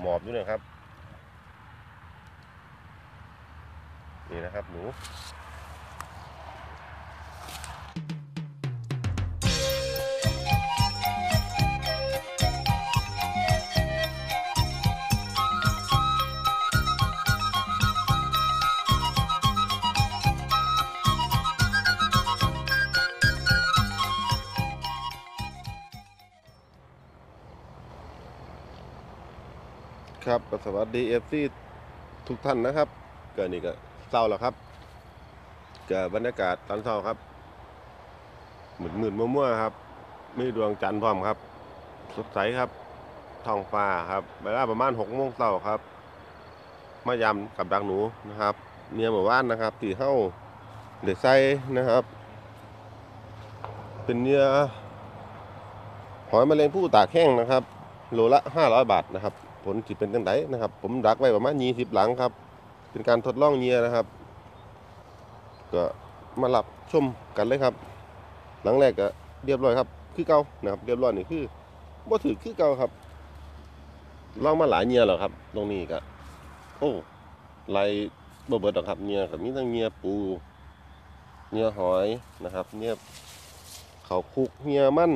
หมอบอยู่นะครับ นี่นะครับหนู ครับก็สวัสดีเอฟซีทุกท่านนะครับเกิดนี่ก็เศร้าแล้วครับเกิดบรรยากาศตอนเช้าครับหมืดมืดมัวๆครับ มีดวงจันทร์พร้อมครับ สดใสครับท้องฟ้าครับเวลาประมาณหกโมงเช้าครับ มายำกับดักหนูนะครับเมียหมู่บ้านนะครับที่เข้าเดือดไส้นะครับ เป็นเนื้อหอยแมลงผู้ตากแห้งนะครับ โลละ500บาทนะครับ ผลจิเป็นจังไดนะครับ ผมดักไว้ประมาณ20หลังครับ เป็นการทดลองเงียนะครับ ก็มารับชมกันเลยครับ หลังแรกก็เรียบร้อยครับ คือเก่านะครับ เรียบร้อยนี่คือบ่ถือคือเก่าครับลองมาหลายเงียแล้วครับ ตรงนี้ก็โอ้ไหลบ่เบิดหรอกครับเงียกับมีทั้งเงียปูเงียหอยนะครับเงียเขาคลุกเงียมั่น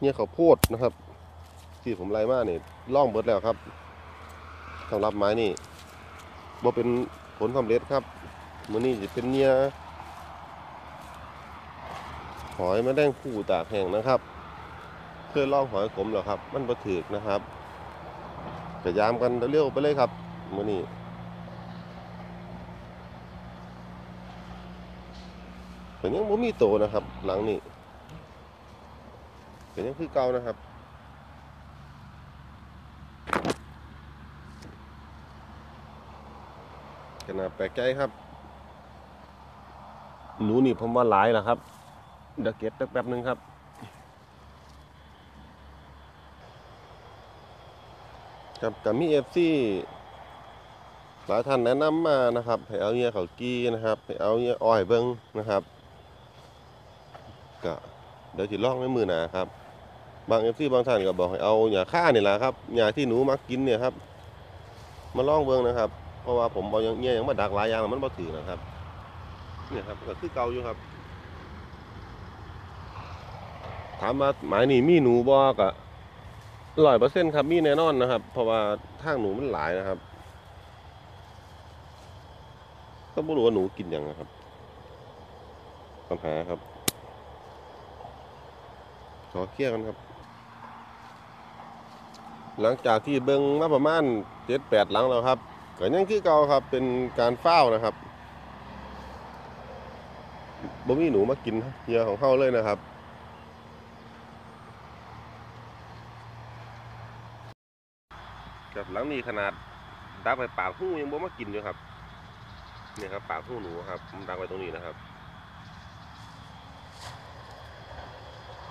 เนี่ยเขาวโพดนะครับ ที่ผมไล่มาเนี่ยล่องเบิดแล้วครับสำหรับไม้นี่บ่เป็นผลสำเร็จครับมือนี้จะเป็นเนี่ยหอยแมะแดงผู้ตากแห้งนะครับเคยล่องหอยขมแล้วครับ มันบ่ถึกนะครับจะยามกันเร็วไปเลยครับมือนี้แต่ยังบ่มีโตนะครับ หลังนี้ เป็นยังคือเก่านะครับขนาดแปลกใจครับ หนูนี่ผมว่าหลายแล้วครับเดี๋ยวเก็บแป๊บๆนึงครับกับกับมีเอฟซีหลายท่านแนะนำมานะครับให้เอาเงี้ยเขากี้นะครับให้เอาเงี้ยอ้อยเบิ้งนะครับก็เดี๋ยวจะลองในมือหนาครับ บางเอฟซีบางท่านก็บอกให้เอาหญ้าค่านี่แหละครับหญ้าที่หนูมักกินเนี่ยครับ มาล่องเบิ่งนะครับ เพราะว่าผมบอกยังเงี้ยยังมาดักหลายอย่างมันบ่ถือนะครับเนี่ยครับก็คือเก่าอยู่ครับ ถามว่าหมายนี่มีหนูบ่ก็ร้อยเปอร์เซ็นต์ครับมีแน่นอนนะครับ เพราะว่าทางหนูมันหลายนะครับก็ไม่รู้ว่าหนูกินยังนะครับปัญหาครับขอเคลียร์กันครับ หลังจากที่เบิ้งมาประมาณเจ็ดแปดหลังแล้วครับก็ยังคือเก่าครับเป็นการเฝ้านะครับบ่มีหนูมากินเหยื่อของเขาเลยนะครับครับหลังนี้ขนาดดักไปปากหูยังบ่มากินอยู่ครับเนี่ยครับปากหูหนูครับผมดักไว้ตรงนี้นะครับ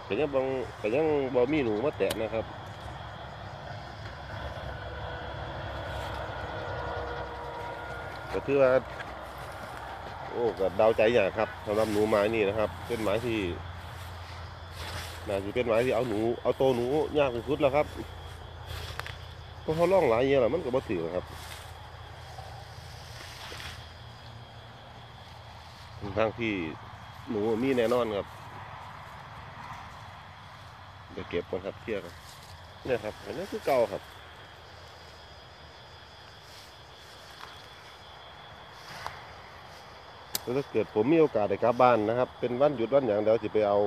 ก็ยังบางก็ยังบ่มีหนูมาแตะนะครับ ก็ถือว่าโอ้ก็เดาวใจยากครับสำหรับหนูไม้นี่นะครับ เป็นไม้ที่น่าจะเป็นไม้ที่เอาหนูเอาโตหนูยากที่สุดแล้วครับเพราะเขาล่องหลายเงี้ยแหละมันก็บ่ถือครับทั้งที่หนูมีแน่นอนครับเดี๋ยวเก็บก่อนครับเคลียร์กันเนี่ยครับอันนี้คือเก่าครับ แล้วถ้าเกิดผมมีโอกาสได้กลับบ้านนะครับ เป็นวันหยุดวันอย่างเดียวจะไปเอา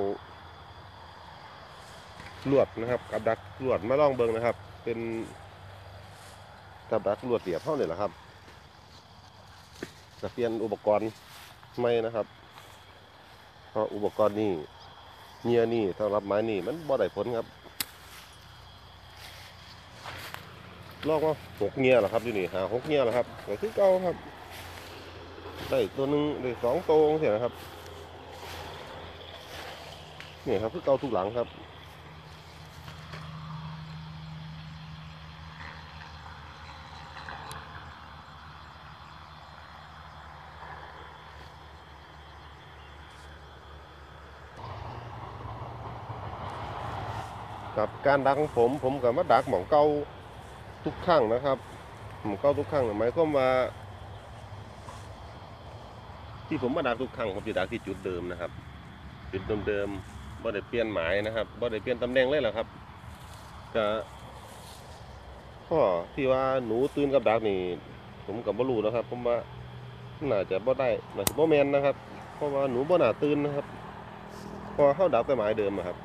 ลวดนะครับกับดักลวดมาลองเบิงนะครับ เป็นกับดักลวดเสียบเท่านี่แหละครับจะเปลี่ยนอุปกรณ์ใหม่นะครับ เพราะอุปกรณ์นี้เงียนี่สำหรับไม้นี่มันบ่ได้ผลครับลอกว่าหกเงียเหรอครับอยู่นี่หาหกเงียเหรอครับก็คือเก่าครับ ได้ตัวหนึ่งได้สองตัวเสียนะครับนี่ครับคือเกาทุกหลังครับกับการดักของผมผมกับมาดักหมองเก้าทุกครั้งนะครับหมองเก้าทุกครั้งหมายความว่า ที่ผมมาดักทุกครั้งผมจะดักที่จุดเดิมนะครับ จุดเดิมๆบ่ได้เปลี่ยนหมายนะครับบ่ได้เปลี่ยนตำแหน่งเลยหรอครับก็ข้อที่ว่าหนูตื่นกับดักนี่ผมกับบ่รู้นะครับ ผมว่าน่าจะบ่ได้น่าจะบ่แมนนะครับ เพราะว่าหนูบ่น่าตื่นนะครับ พอเข้าดักแต่หมายเดิมอะครับ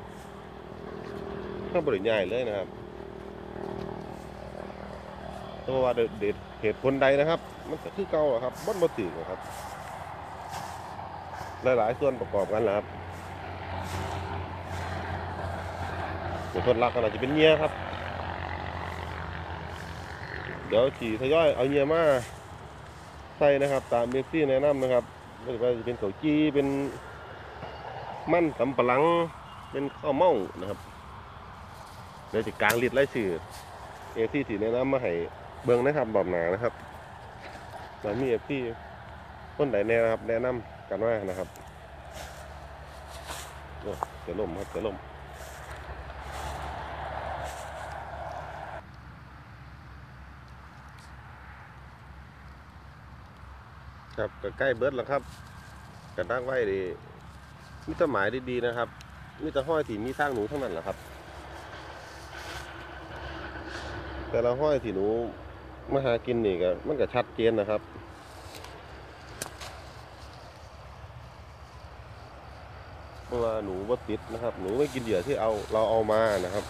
เข้าบริย้ายเลยนะครับเพราะว่าเด็ดเหตุผลใดนะครับ มันก็คือเก่าครับบ่บ่ตื่นอะครับ หลายๆส่วนประกอบกันแหละครับส่วนทนรักก็อาจจะเป็นเงี้ยครับ เดี๋ยวขี่ทยอยเอาเงี้ยมาใส่นะครับ ตามเบซี่แนะนำนะครับไม่ว่าจะเป็นเกาจีเป็นมั่นสำปะหลังเป็นข้าวเม่านะครับเดี๋ยวจะกลางลิดไล่สื่อเอซี่สีแนะนำมาให้เบิ่งนะครับบอบหนานะครับแล้วมีเอซี่ ต้นไหนแน่นะครับ แนะนำกันว่านะครับโอ้เสียลมครับเสียลมครับก็ใกล้เบิร์ดแล้วครับกระดักไว้ดีมีแตหมายดีๆนะครับมีต่ห้อยที่มีทางหนูเท่านั้นแหละครับ แต่ละห้อยที่หนูมาหากินนี่ก็มันก็ชัดเจนนะครับ เพ ราะว่าหนูว่าติดนะครับ หนูไม่กินเหยื่อที่เอาเราเอามานะครับ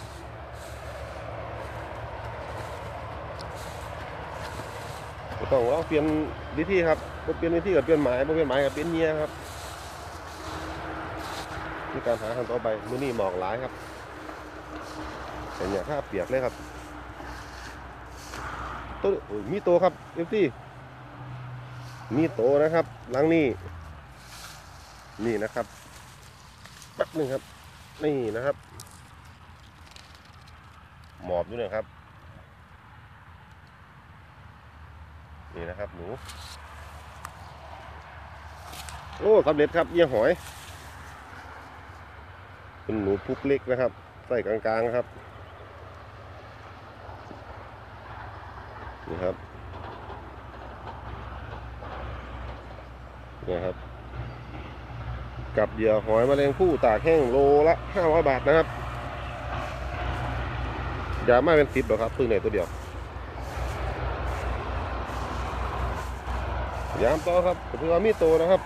ต้องลองเปลี่ยนวิธีครับเปลี่ยนวิธีกับเปลี่ยนหมายเปลี่ยนหมายกับเปลี่ยนเมียครับนี่การหาทางต่อไปมือนี้หมอกหลายครับแต่เนี่ยถ้าเปียกเลยครับตัวมีโตครับเอฟซีมีโตนะครับหลังนี้นี่นะครับ แป๊บหนึ่งครับ นี่นะครับ หมอบอยู่เนะครับ นี่นะครับหนู โอ้สำเร็จครับเยี่ยหอยเป็นหนูพุกเล็กนะครับ ใส่กลางๆครับนี่ครับนี่ครับ กับเหยื่อหอยแมลงผู้ตากแห้งโลละห้าร้อยบาทนะครับอย่ามาเป็นสิบหรอกครับพึ่งไหนตัวเดียวยามต่อครับก็ถือว่ามีโตนะครับ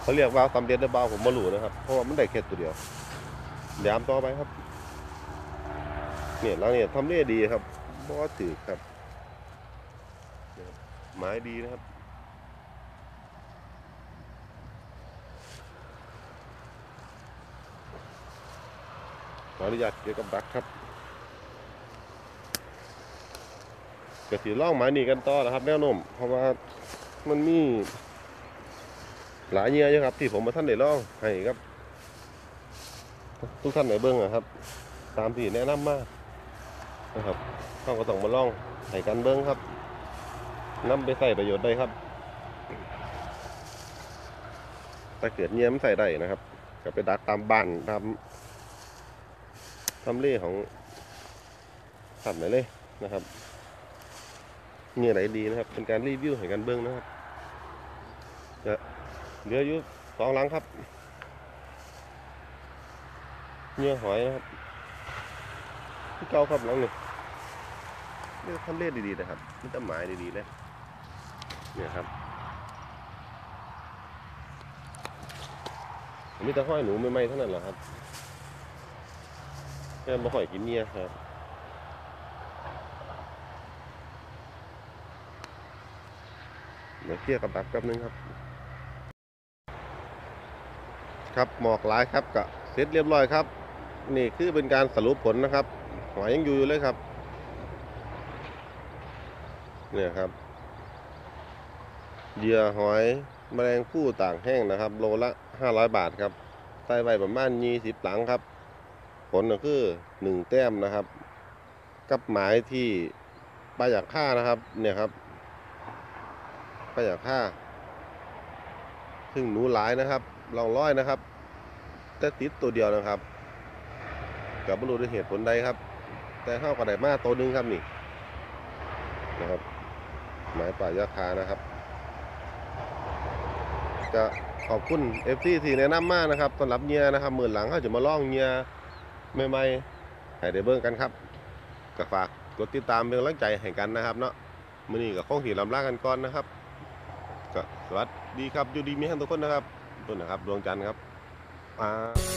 เขาเรียกว่าสำเร็จหรือเปล่าผมไม่รู้นะครับ เพราะว่ามันได้แค่ตัวเดียวยามต่อไปครับเนี่ยเราเนี่ยทำเลดีครับบ่ถือครับเนี่ยครับไม้ดีนะครับ ออนุญาตเกี่ยวกับดักครับก็สีล่องไม้นี่กันต่อนะครับแนวโน้มเพราะว่ามันมี หลายเงี้ยอยู่ครับ ที่ผมมาท่านได้ล่องให้ครับ ทุกท่านไหนเบิ้งอะครับ ตามที่แนะนำมานะครับเขาก็ต้องมาล่องให้กันเบิ้งครับนำไปใส่ประโยชน์ได้ครับถ้าเกิดเงี้ยมใส่ได้นะครับ ก็ไปดักตามบ้านตาม ทำเล่ของสัตว์ไหนเลยนะครับนี่อะไรดีนะครับ เป็นการรีวิวให้กันเบิ้องนะครับจะเหลืออยู่สองหลังครับเนื้อหอยนะครับที่เก่าครับหลังนี่นี่ทำเลดีๆนะครับนี่ต้นไม้ดีๆเลยเนี่ยครับมีแต่ห้อยหนูไม่ไหมเท่านั้นแหละครับ แค่มาหอยกินเนี่ยครับเดี๋ยวเคลียร์กับดักแป๊บนึงครับ ครับหมอกหลายครับก็เสร็จเรียบร้อยครับ นี่คือเป็นการสรุปผลนะครับหอยยังอยู่อยู่เลยครับ เนี่ยครับเหยื่อหอยแมลงผู้ต่างแห้งนะครับ โลละ 500 บาทครับใส่ไว้ประมาณ20หลังครับ ผลก็คือ1แต้มนะครับ กับหมายที่ปลาอยากฆ่านะครับ เนี่ยครับก็อยากฆ่า ซึ่งหนูหลายนะครับลองร้อยนะครับ แต่ติดตัวเดียวนะครับกับ่รู้ด้วยเหตุผลใดครับ แต่เฮาก็ไดมาตัวหนึงครับนี่นะครับหมายป่ายาคานะครับก็ขอบคุณ FC ที่แนะนำมากนะครับสำหรับเงียนะครับมื่นหลังเขาจะมาล่องเงีย ใหม่ๆให้ได้เบิ่งกันครับก็ฝากกดติดตามเป็นกำลังใจให้กันนะครับเนาะมื้อนี้ก็คงสิลำลากันก่อนนะครับก็สวัสดีครับอยู่ดีมีแห้งทุกคนนะครับต้นนะครับดวงจันทร์ครับอ่า